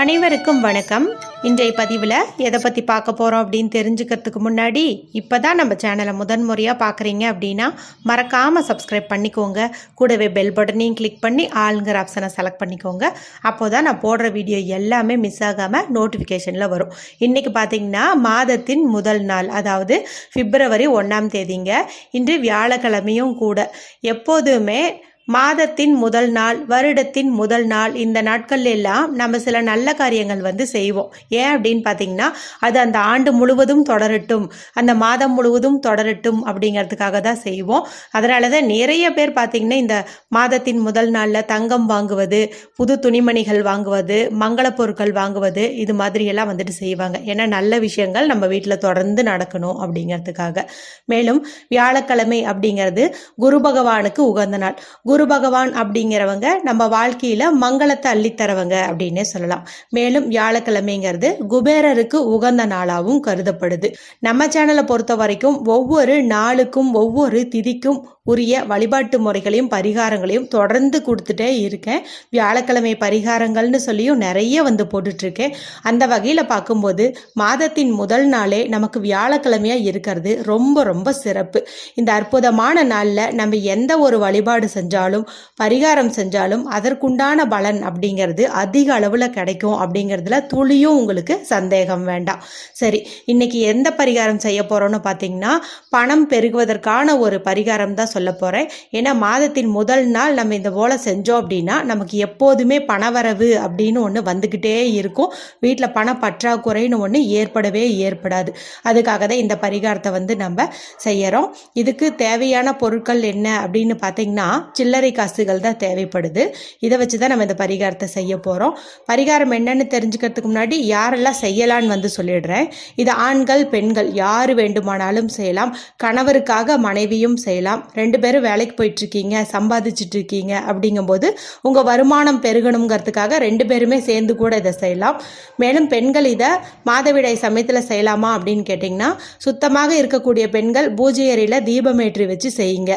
அனைவருக்கும் வணக்கம். இன்றைய பதிவில் எதை பற்றி பார்க்க போகிறோம் அப்படின்னு தெரிஞ்சுக்கிறதுக்கு முன்னாடி இப்போ தான் நம்ம சேனலை முதன் முறையாக பார்க்குறீங்க அப்படின்னா மறக்காமல் சப்ஸ்கிரைப் பண்ணிக்கோங்க. கூடவே பெல் பட்டனையும் கிளிக் பண்ணி ஆளுங்கிற ஆப்ஷனை செலக்ட் பண்ணிக்கோங்க. அப்போ தான் நான் போடுற வீடியோ எல்லாமே மிஸ் ஆகாமல் நோட்டிஃபிகேஷனில் வரும். இன்றைக்கி பார்த்தீங்கன்னா மாதத்தின் முதல் நாள் அதாவது பிப்ரவரி ஒன்றாம் தேதிங்க. இன்று வியாழக்கிழமையும் கூட. எப்போதுமே மாதத்தின் முதல் நாள் வருடத்தின் முதல் நாள் இந்த நாட்கள் எல்லாம் நம்ம சில நல்ல காரியங்கள் வந்து செய்வோம். ஏன் அப்படின்னு பார்த்தீங்கன்னா அது அந்த ஆண்டு முழுவதும் தொடரட்டும். அந்த மாதம் முழுவதும் தொடரட்டும் அப்படிங்கிறதுக்காக தான் செய்வோம். அதனால தான் நிறைய பேர் பார்த்தீங்கன்னா இந்த மாதத்தின் முதல் நாளில் தங்கம் வாங்குவது புது துணிமணிகள் வாங்குவது மங்கள பொருட்கள் வாங்குவது இது மாதிரியெல்லாம் வந்துட்டு செய்வாங்க. ஏன்னா நல்ல விஷயங்கள் நம்ம வீட்டில் தொடர்ந்து நடக்கணும் அப்படிங்கிறதுக்காக. மேலும் வியாழக்கிழமை அப்படிங்கிறது குரு பகவானுக்கு உகந்த நாள். குரு பகவான் அப்படிங்கிறவங்க நம்ம வாழ்க்கையில மங்களத்தை அள்ளித்தரவங்க அப்படின்னே சொல்லலாம். மேலும் வியாழக்கிழமைங்கிறது குபேரருக்கு உகந்த நாளாகவும் கருதப்படுது. நம்ம சேனலை பொறுத்த வரைக்கும் ஒவ்வொரு நாளுக்கும் ஒவ்வொரு திதிக்கும் உரிய வழிபாட்டு முறைகளையும் பரிகாரங்களையும் தொடர்ந்து கொடுத்துட்டே இருக்கேன். வியாழக்கிழமை பரிகாரங்கள்னு சொல்லியும் நிறைய வந்து போட்டுட்ருக்கேன். அந்த வகையில் பார்க்கும்போது மாதத்தின் முதல் நாளே நமக்கு வியாழக்கிழமையாக இருக்கிறது. ரொம்ப ரொம்ப சிறப்பு. இந்த அற்புதமான நாளில் நம்ம எந்த ஒரு வழிபாடு செஞ்சாலும் பரிகாரம் செஞ்சாலும் அதற்குண்டான பலன் அப்படிங்கிறது அதிக அளவில் கிடைக்கும் அப்படிங்கிறதுல துளியும் உங்களுக்கு சந்தேகம் வேண்டாம். சரி இன்னைக்கு எந்த பரிகாரம் செய்ய போகிறோன்னு பார்த்தீங்கன்னா பணம் பெருகுவதற்கான ஒரு பரிகாரம் தான் சொல்ல போகிறேன் ஏன்னா மாதத்தின் முதல் நாள் நம்ம இந்த போல் செஞ்சோம் அப்படின்னா நமக்கு எப்போதுமே பணவரவு அப்படின்னு ஒன்று வந்துக்கிட்டே இருக்கும். வீட்டில் பண பற்றாக்குறைன்னு ஒன்று ஏற்படவே ஏற்படாது. அதுக்காக தான் இந்த பரிகாரத்தை வந்து நம்ம செய்யறோம். இதுக்கு தேவையான பொருட்கள் என்ன அப்படின்னு பார்த்தீங்கன்னா சில்லறை காசுகள் தான் தேவைப்படுது. இதை வச்சு தான் நம்ம இந்த பரிகாரத்தை செய்ய போகிறோம் பரிகாரம் என்னன்னு தெரிஞ்சுக்கிறதுக்கு முன்னாடி யாரெல்லாம் செய்யலான்னு வந்து சொல்லிடுறேன். இது ஆண்கள் பெண்கள் யார் வேண்டுமானாலும் செய்யலாம். கணவருக்காக மனைவியும் செய்யலாம். ரெண்டு பேரும் வேலைக்கு போயிட்டு இருக்கீங்க சம்பாதிச்சுட்டு இருக்கீங்க அப்படிங்கும்போது உங்கள் வருமானம் பெருகணுங்கிறதுக்காக ரெண்டு பேருமே சேர்ந்து கூட இதை செய்யலாம். மேலும் பெண்கள் இதை மாதவிடாய் சமயத்தில் செய்யலாமா அப்படின்னு கேட்டிங்கன்னா சுத்தமாக இருக்கக்கூடிய பெண்கள் பூஜை அறையில் தீபமேற்றி வச்சு செய்யுங்க.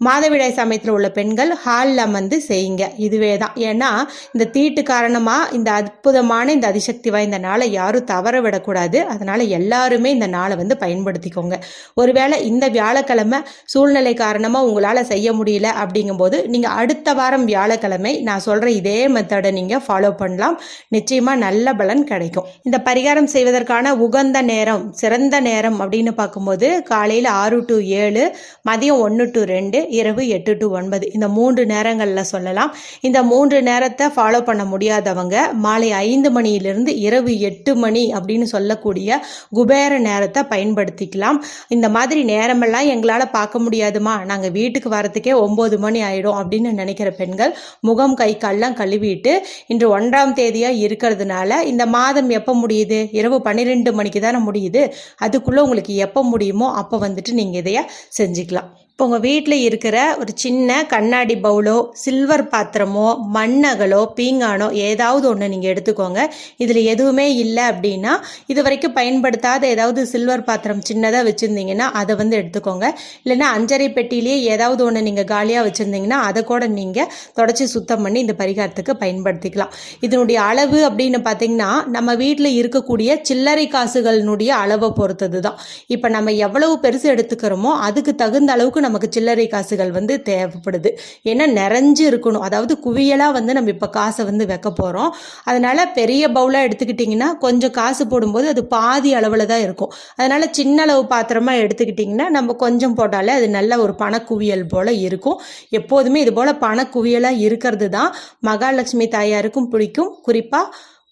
மாதவிடாய் சமயத்தில் உள்ள பெண்கள் ஹாலில் அமர்ந்து செய்யுங்க. இதுவே தான். ஏன்னா இந்த தீட்டு காரணமாக இந்த அற்புதமான இந்த அதிசக்தி வாய்ந்த நாளை யாரும் தவற விடக்கூடாது. அதனால் எல்லாருமே இந்த நாளை வந்து பயன்படுத்திக்கோங்க. ஒருவேளை இந்த வியாழக்கிழமை சூழ்நிலை காரணமாக உங்களால் செய்ய முடியல அப்படிங்கும்போது நீங்கள் அடுத்த வாரம் வியாழக்கிழமை நான் சொல்கிற இதே மெத்தடை நீங்கள் ஃபாலோ பண்ணலாம். நிச்சயமாக நல்ல பலன் கிடைக்கும். இந்த பரிகாரம் செய்வதற்கான உகந்த நேரம் சிறந்த நேரம் அப்படின்னு பார்க்கும்போது காலையில் ஆறு டு ஏழு மதியம் ஒன்று டு ரெண்டு இரவு எட்டு டு ஒன்பது. இந்த மூன்று நேரங்களில் சொல்லலாம். இந்த மூன்று நேரத்தை ஃபாலோ பண்ண முடியாதவங்க மாலை ஐந்து மணியிலிருந்து இரவு எட்டு மணி அப்படின்னு சொல்லக்கூடிய குபேர நேரத்தை பயன்படுத்திக்கலாம். இந்த மாதிரி நேரமெல்லாம் எங்களால் பார்க்க முடியாதுமா? நாங்கள் வீட்டுக்கு வரத்துக்கே ஒம்பது மணி ஆயிடும் அப்படின்னு நினைக்கிற பெண்கள் முகம் கை கால்லாம் கழுவிட்டு இன்று ஒன்றாம் தேதியாக இருக்கிறதுனால இந்த மாதம் எப்போ முடியுது? இரவு பன்னிரெண்டு மணிக்கு தானே முடியுது. அதுக்குள்ளே உங்களுக்கு எப்போ முடியுமோ அப்போ வந்துட்டு நீங்கள் இதைய செஞ்சுக்கலாம். இப்போ உங்கள் வீட்டில் இருக்கிற ஒரு சின்ன கண்ணாடி பவுலோ சில்வர் பாத்திரமோ மண்ணகலோ பீங்கானோ ஏதாவது ஒன்று நீங்கள் எடுத்துக்கோங்க. இதில் எதுவுமே இல்லை அப்படின்னா இது வரைக்கும் பயன்படுத்தாத ஏதாவது சில்வர் பாத்திரம் சின்னதாக வச்சுருந்தீங்கன்னா அதை வந்து எடுத்துக்கோங்க. இல்லைன்னா அஞ்சரை பெட்டிலேயே ஏதாவது ஒன்று நீங்கள் காலியாக வச்சுருந்தீங்கன்னா அதை கூட நீங்கள் தொடச்சி சுத்தம் பண்ணி இந்த பரிகாரத்துக்கு பயன்படுத்திக்கலாம். இதனுடைய அளவு அப்படின்னு பார்த்தீங்கன்னா நம்ம வீட்டில் இருக்கக்கூடிய சில்லறை காசுகளினுடைய அளவை பொறுத்தது தான் இப்போ நம்ம எவ்வளவு பெருசு எடுத்துக்கிறோமோ அதுக்கு தகுந்த அளவுக்கு நமக்கு சில்லறை காசுகள் வந்து தேவைப்படுது. ஏன்னா நிறைஞ்சு இருக்கணும். அதாவது குவியலாக வந்து நம்ம இப்போ காசை வந்து வைக்க போகிறோம் அதனால் பெரிய பவுலாக எடுத்துக்கிட்டிங்கன்னா கொஞ்சம் காசு போடும்போது அது பாதி அளவில் தான் இருக்கும். அதனால் சின்ன அளவு பாத்திரமாக எடுத்துக்கிட்டிங்கன்னா நம்ம கொஞ்சம் போட்டாலே அது நல்ல ஒரு பணக்குவியல் போல் இருக்கும். எப்போதுமே இது போல் பணக்குவியலாக இருக்கிறது தான் மகாலட்சுமி தாயாருக்கும் பிடிக்கும். குறிப்பாக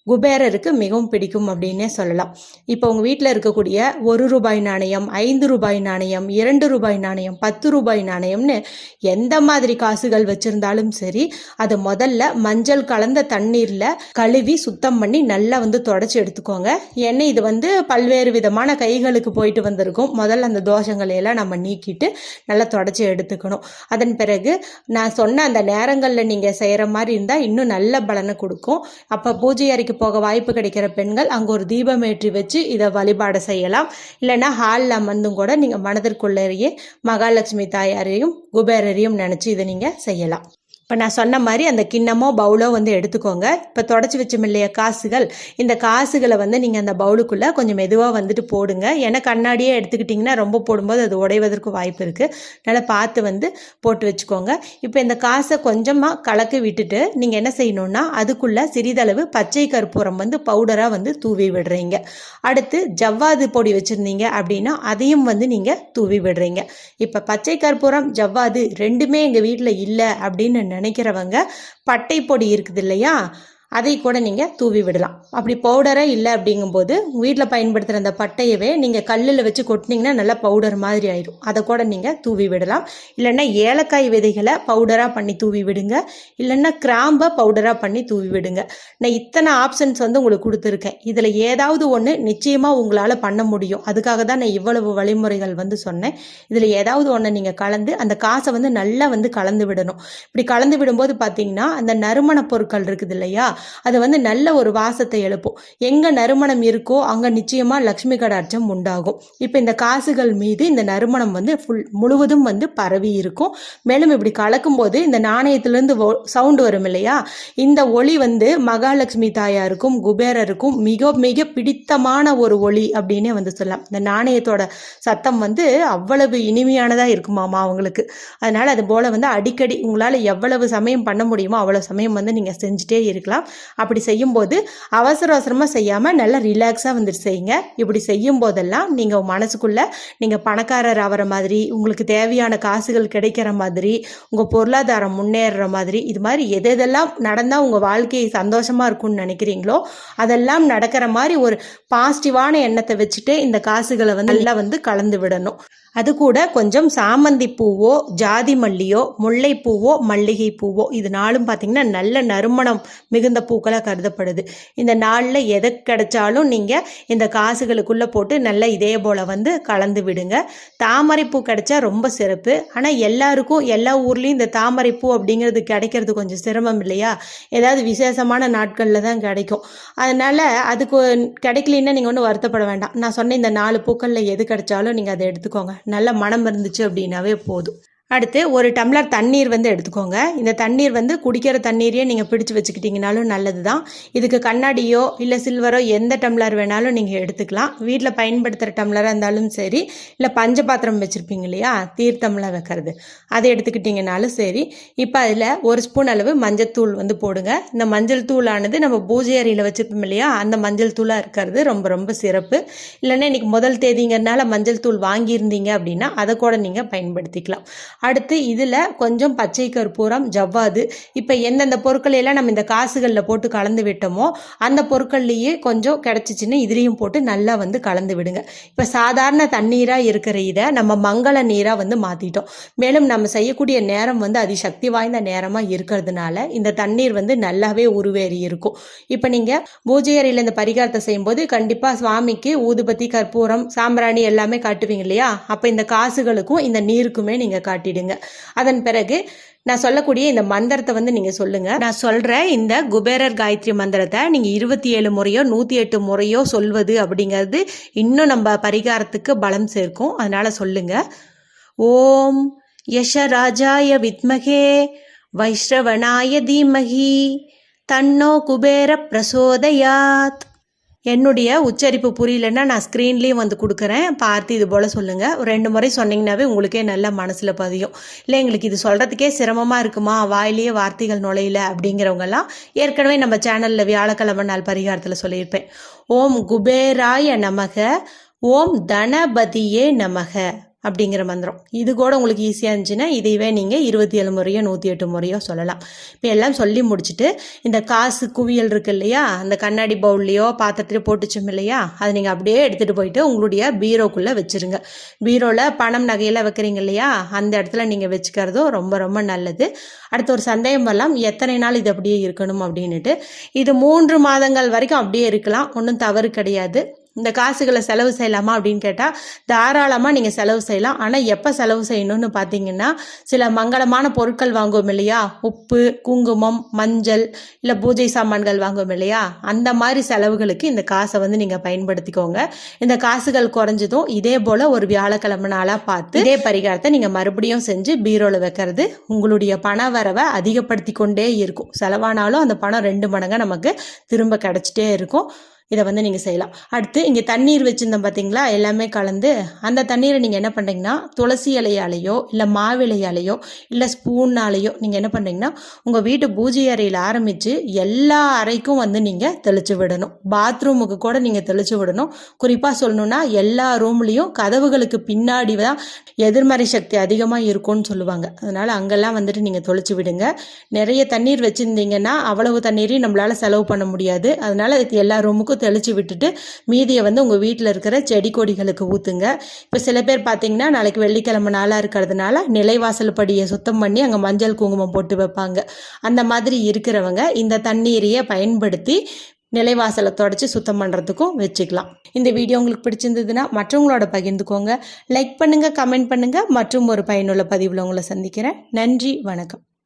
குபேரருக்கு மிகவும் பிடிக்கும் அப்படின்னே சொல்லலாம். இப்போ உங்கள் வீட்டில் இருக்கக்கூடிய ஒரு ரூபாய் நாணயம் ஐந்து ரூபாய் நாணயம் இரண்டு ரூபாய் நாணயம் பத்து ரூபாய் நாணயம்னு எந்த மாதிரி காசுகள் வச்சுருந்தாலும் சரி அதை முதல்ல மஞ்சள் கலந்த தண்ணீரில் கழுவி சுத்தம் பண்ணி நல்லா வந்து தொடச்சி எடுத்துக்கோங்க. ஏன்னா இது வந்து பல்வேறு விதமான கைகளுக்கு போயிட்டு வந்திருக்கும். முதல்ல அந்த தோஷங்களை எல்லாம் நம்ம நீக்கிட்டு நல்லா தொடச்சி எடுத்துக்கணும். அதன் பிறகு நான் சொன்ன அந்த நேரங்களில் நீங்கள் செய்கிற மாதிரி இருந்தால் இன்னும் நல்ல பலனை கொடுக்கும். அப்போ பூஜை அறைக்கு போக வாய்ப்பு கிடைக்கிற பெண்கள் அங்கே ஒரு தீபம் ஏற்றி வச்சு இதை வழிபாடு செய்யலாம். இல்லைன்னா ஹாலில் அமர்ந்தும் கூட நீங்கள் மனதிற்குள்ளேயே மகாலட்சுமி தாயாரையும் குபேரரையும் நினச்சி இதை நீங்கள் செய்யலாம். இப்போ நான் சொன்ன மாதிரி அந்த கிண்ணமோ பவுலோ வந்து எடுத்துக்கோங்க. இப்போ தொடச்சி வச்சோம் இல்லையா காசுகள் இந்த காசுகளை வந்து நீங்கள் அந்த பவுலுக்குள்ளே கொஞ்சம் மெதுவாக வந்துட்டு போடுங்க. ஏன்னா கண்ணாடியே எடுத்துக்கிட்டிங்கன்னா ரொம்ப போடும்போது அது உடைவதற்கு வாய்ப்பு இருக்குது நல்லா பார்த்து வந்து போட்டு வச்சுக்கோங்க. இப்போ இந்த காசை கொஞ்சமாக கலக்கி விட்டுட்டு நீங்கள் என்ன செய்யணும்னா அதுக்குள்ளே சிறிதளவு பச்சை கற்பூரம் வந்து பவுடராக வந்து தூவி விடுறீங்க. அடுத்து ஜவ்வாது பொடி வச்சுருந்தீங்க அப்படின்னா அதையும் வந்து நீங்கள் தூவி விடுறீங்க. இப்போ பச்சை கற்பூரம் ஜவ்வாது ரெண்டுமே எங்கள் வீட்டில் இல்லை அப்படின்னு நினைக்கிறவங்க பட்டை பொடி இருக்குது இல்லையா அதை கூட நீங்கள் தூவி விடலாம். அப்படி பவுடரே இல்லை அப்படிங்கும்போது வீட்டில் பயன்படுத்துகிற அந்த பட்டையவே நீங்கள் கல்லில் வச்சு கொட்டினீங்கன்னா நல்லா பவுடர் மாதிரி ஆயிடும் அதை கூட நீங்கள் தூவி விடலாம். இல்லைன்னா ஏலக்காய் விதைகளை பவுடராக பண்ணி தூவி விடுங்க. இல்லைன்னா கிராம்பை பவுடராக பண்ணி தூவி விடுங்க. நான் இத்தனை ஆப்ஷன்ஸ் வந்து உங்களுக்கு கொடுத்துருக்கேன். இதில் ஏதாவது ஒன்று நிச்சயமாக உங்களால் பண்ண முடியும். அதுக்காக தான் நான் இவ்வளவு வழிமுறைகள் வந்து சொன்னேன். இதில் ஏதாவது ஒன்று நீங்கள் கலந்து அந்த காசை வந்து நல்லா வந்து கலந்து விடணும். இப்படி கலந்து விடும்போது பார்த்தீங்கன்னா அந்த நறுமண பொருட்கள் இருக்குது இல்லையா? அது வந்து நல்ல ஒரு வாசத்தை எழுப்பும். எங்கே நறுமணம் இருக்கோ அங்கே நிச்சயமாக லக்ஷ்மி கடாட்சம் உண்டாகும். இப்போ இந்த காசுகள் மீது இந்த நறுமணம் வந்து ஃபுல் முழுவதும் வந்து பரவி இருக்கும். மேலும் இப்படி கலக்கும்போது இந்த நாணயத்திலேருந்து சவுண்டு வரும் இல்லையா? இந்த ஒளி வந்து மகாலட்சுமி தாயாருக்கும் குபேரருக்கும் மிக மிக பிடித்தமான ஒரு ஒளி அப்படின்னே வந்து சொல்லலாம். இந்த நாணயத்தோட சத்தம் வந்து அவ்வளவு இனிமையானதாக இருக்குமாமா அவங்களுக்கு. அதனால் அது போல் வந்து அடிக்கடி உங்களால் எவ்வளவு சமயம் பண்ண முடியுமோ அவ்வளோ சமயம் வந்து நீங்கள் செஞ்சுட்டே இருக்கலாம். அப்படி செய்யும்போது அவசர அவசரமாக செய்யாமல் நல்லா ரிலாக்ஸாக வந்துட்டு செய்யுங்க. இப்படி செய்யும் போதெல்லாம் நீங்கள் மனசுக்குள்ளே நீங்கள் பணக்காரர் ஆகிற மாதிரி உங்களுக்கு தேவையான காசுகள் கிடைக்கிற மாதிரி உங்கள் பொருளாதாரம் முன்னேறுற மாதிரி இது மாதிரி எது எதெல்லாம் நடந்தால் உங்கள் வாழ்க்கை சந்தோஷமாக இருக்கும்னு நினைக்கிறீங்களோ அதெல்லாம் நடக்கிற மாதிரி ஒரு பாசிட்டிவான எண்ணத்தை வச்சுட்டு இந்த காசுகளை வந்து நல்லா வந்து கலந்து விடணும். அது கூட கொஞ்சம் சாமந்தி பூவோ ஜாதி மல்லியோ முல்லைப்பூவோ மல்லிகை பூவோ இது நாளும் பார்த்தீங்கன்னா நல்ல நறுமணம் மிகுந்த பூக்களாக கருதப்படுது. இந்த நாளில் எதை கிடைச்சாலும் நீங்கள் இந்த காசுகளுக்குள்ளே போட்டு நல்லா இதே போல் வந்து கலந்து விடுங்க. தாமரை பூ கிடைச்சா ரொம்ப சிறப்பு. ஆனால் எல்லாருக்கும் எல்லா ஊர்லேயும் இந்த தாமரை பூ அப்படிங்கிறது கிடைக்கிறது கொஞ்சம் சிரமம் இல்லையா? ஏதாவது விசேஷமான நாட்களில் தான் கிடைக்கும். அதனால் அதுக்கு கிடைக்கலன்னா நீங்கள் ஒன்றும் வருத்தப்பட வேண்டாம். நான் சொன்ன இந்த நாலு பூக்களில் எது கிடைச்சாலும் நீங்கள் அதை எடுத்துக்கோங்க. நல்ல மனம் இருந்துச்சு அப்படின்னாவே போதும். அடுத்து ஒரு டம்ளர் தண்ணீர் வந்து எடுத்துக்கோங்க. இந்த தண்ணீர் வந்து குடிக்கிற தண்ணீரையே நீங்கள் பிடிச்சு வச்சுக்கிட்டிங்கனாலும் நல்லது தான் இதுக்கு கண்ணாடியோ இல்லை சில்வரோ எந்த டம்ளர் வேணாலும் நீங்கள் எடுத்துக்கலாம். வீட்டில் பயன்படுத்துகிற டம்ளராக இருந்தாலும் சரி இல்லை பஞ்ச பாத்திரம் வச்சுருப்பீங்க இல்லையா தீர்த்தம்லாம் வைக்கிறது. அதை எடுத்துக்கிட்டிங்கனாலும் சரி இப்போ அதில் ஒரு ஸ்பூன் அளவு மஞ்சள் வந்து போடுங்க. இந்த மஞ்சள் தூளானது நம்ம பூஜை அறையில் வச்சுருப்போம் இல்லையா அந்த மஞ்சள் தூளாக இருக்கிறது ரொம்ப ரொம்ப சிறப்பு. இல்லைன்னா இன்றைக்கி முதல் தேதிங்கிறனால மஞ்சள் தூள் வாங்கியிருந்தீங்க அப்படின்னா அதை கூட நீங்கள் பயன்படுத்திக்கலாம். அடுத்து இதில் கொஞ்சம் பச்சை கற்பூரம் ஜவ்வாது. இப்போ எந்தெந்த பொருட்கள் எல்லாம் நம்ம இந்த காசுகளில் போட்டு கலந்து விட்டோமோ அந்த பொருட்கள்லேயே கொஞ்சம் கிடச்சிச்சின்னு இதுலேயும் போட்டு நல்லா வந்து கலந்து விடுங்க. இப்போ சாதாரண தண்ணீராக இருக்கிற இதை நம்ம மங்கள நீராக வந்து மாற்றிட்டோம் மேலும் நம்ம செய்யக்கூடிய நேரம் வந்து அதி சக்தி வாய்ந்த நேரமாக இருக்கிறதுனால இந்த தண்ணீர் வந்து நல்லாவே உருவேறி இருக்கும். இப்போ நீங்கள் பூஜை அறையில் இந்த பரிகாரத்தை செய்யும்போது கண்டிப்பாக சுவாமிக்கு ஊதுபத்தி கற்பூரம் சாம்பிராணி எல்லாமே காட்டுவீங்க இல்லையா? அப்போ இந்த காசுகளுக்கும் இந்த நீருக்குமே நீங்கள் காட்டிடுங்க. அதன் பிறகு நான் சொல்லக்கூடிய இந்த மந்திரத்தை வந்து நீங்கள் சொல்லுங்கள் நான் சொல்கிற இந்த குபேரர் காயத்ரி மந்திரத்தை நீங்கள் இருபத்தி ஏழு முறையோ நூற்றி எட்டு முறையோ சொல்வது அப்படிங்கிறது இன்னும் நம்ம பரிகாரத்துக்கு பலம் சேர்க்கும். அதனால் சொல்லுங்கள் ஓம் யஷராஜாய வித்மகே வைஷ்ரவனாய தீமகி தன்னோ குபேர பிரசோதயாத். என்னுடைய உச்சரிப்பு புரியலன்னா நான் ஸ்க்ரீன்லேயும் வந்து கொடுக்குறேன். பார்த்து இது போல் சொல்லுங்கள் ஒரு ரெண்டு முறை சொன்னீங்கன்னாவே உங்களுக்கே நல்ல மனசில் பதியும். இல்லை எங்களுக்கு இது சொல்கிறதுக்கே சிரமமாக இருக்குமா? வாயிலேயே வார்த்தைகள் நுழையல அப்படிங்கிறவங்கெல்லாம் ஏற்கனவே நம்ம சேனலில் வியாழக்கிழமை நாள் பரிகாரத்தில் சொல்லியிருப்பேன். ஓம் குபேராய நமக. ஓம் தனபதியே நமக. அப்படிங்கிற மந்திரம். இது கூட உங்களுக்கு ஈஸியாக இருந்துச்சுன்னா இதைவே நீங்கள் இருபத்தி ஏழு முறையோ நூற்றி எட்டு முறையோ சொல்லலாம். இப்போ எல்லாம் சொல்லி முடிச்சுட்டு இந்த காசு குவியல் இருக்கு இல்லையா? அந்த கண்ணாடி பவுல்லையோ பாத்திரத்துலையோ போட்டுச்சோம் இல்லையா? அதை நீங்கள் அப்படியே எடுத்துகிட்டு போயிட்டு உங்களுடைய பீரோக்குள்ளே வச்சுருங்க. பீரோவில் பணம் நகையெல்லாம் வைக்கிறீங்க இல்லையா? அந்த இடத்துல நீங்கள் வச்சுக்கிறதும் ரொம்ப ரொம்ப நல்லது. அடுத்து ஒரு சந்தேகம் வரலாம் எத்தனை நாள் இது அப்படியே இருக்கணும் அப்படின்னுட்டு. இது மூன்று மாதங்கள் வரைக்கும் அப்படியே இருக்கலாம். ஒன்றும் தவறு கிடையாது. இந்த காசுகளை செலவு செய்யலாமா அப்படின்னு கேட்டால் தாராளமாக நீங்கள் செலவு செய்யலாம். ஆனால் எப்போ செலவு செய்யணும்னு பார்த்தீங்கன்னா சில மங்களமான பொருட்கள் வாங்குவோம் இல்லையா? உப்பு குங்குமம் மஞ்சள் இல்லை பூஜை சாமான்கள் வாங்குவோம் இல்லையா? அந்த மாதிரி செலவுகளுக்கு இந்த காசை வந்து நீங்கள் பயன்படுத்திக்கோங்க. இந்த காசுகள் குறைஞ்சதும் இதே போல் ஒரு வியாழக்கிழமை நாளாக பார்த்து இதே பரிகாரத்தை நீங்கள் மறுபடியும் செஞ்சு பீரோவில் வைக்கிறது உங்களுடைய பண வரவை அதிகப்படுத்தி கொண்டே இருக்கும். செலவானாலும் அந்த பணம் ரெண்டு மடங்காக நமக்கு திரும்ப கிடச்சிட்டே இருக்கும். இதை வந்து நீங்கள் செய்யலாம். அடுத்து இங்கே தண்ணீர் வச்சுருந்தோம் பார்த்தீங்களா எல்லாமே கலந்து அந்த தண்ணீரை நீங்கள் என்ன பண்ணுறீங்கன்னா துளசி இலையாலேயோ இல்லை மாவிலையாலேயோ இல்லை ஸ்பூன்னாலேயோ நீங்கள் என்ன பண்ணுறீங்கன்னா உங்கள் வீட்டு பூஜை அறையில் ஆரம்பித்து எல்லா அறைக்கும் வந்து நீங்கள் தெளித்து விடணும். பாத்ரூமுக்கு கூட நீங்கள் தெளித்து விடணும். குறிப்பாக சொல்லணுன்னா எல்லா ரூம்லேயும் கதவுகளுக்கு பின்னாடி தான் எதிர்மறை சக்தி அதிகமாக இருக்கும்னு சொல்லுவாங்க. அதனால் அங்கெல்லாம் வந்துட்டு நீங்கள் தொளிச்சு விடுங்க. நிறைய தண்ணீர் வச்சுருந்தீங்கன்னா அவ்வளவு தண்ணீரையும் நம்மளால் செலவு பண்ண முடியாது. அதனால் எல்லா ரூமுக்கும் தெளித்து விட்டுட்டு மீதியை வந்து உங்கள் வீட்டில் இருக்கிற செடி கொடிகளுக்கு ஊற்றுங்க இப்போ சில பேர் பார்த்தீங்கன்னா நாளைக்கு வெள்ளிக்கிழமை நாளாக இருக்கிறதுனால நிலைவாசல் படியை சுத்தம் பண்ணி அங்கே மஞ்சள் குங்குமம் போட்டு வைப்பாங்க. அந்த மாதிரி இருக்கிறவங்க இந்த தண்ணீரையே பயன்படுத்தி நிலைவாசலை தொடச்சி சுத்தம் பண்ணுறதுக்கும் வச்சுக்கலாம். இந்த வீடியோ உங்களுக்கு பிடிச்சிருந்ததுன்னா மற்றவங்களோட பகிர்ந்துக்கோங்க. லைக் பண்ணுங்கள் கமெண்ட் பண்ணுங்கள் மற்றும் ஒரு பயனுள்ள பதிவில் உங்களை சந்திக்கிறேன். நன்றி வணக்கம்.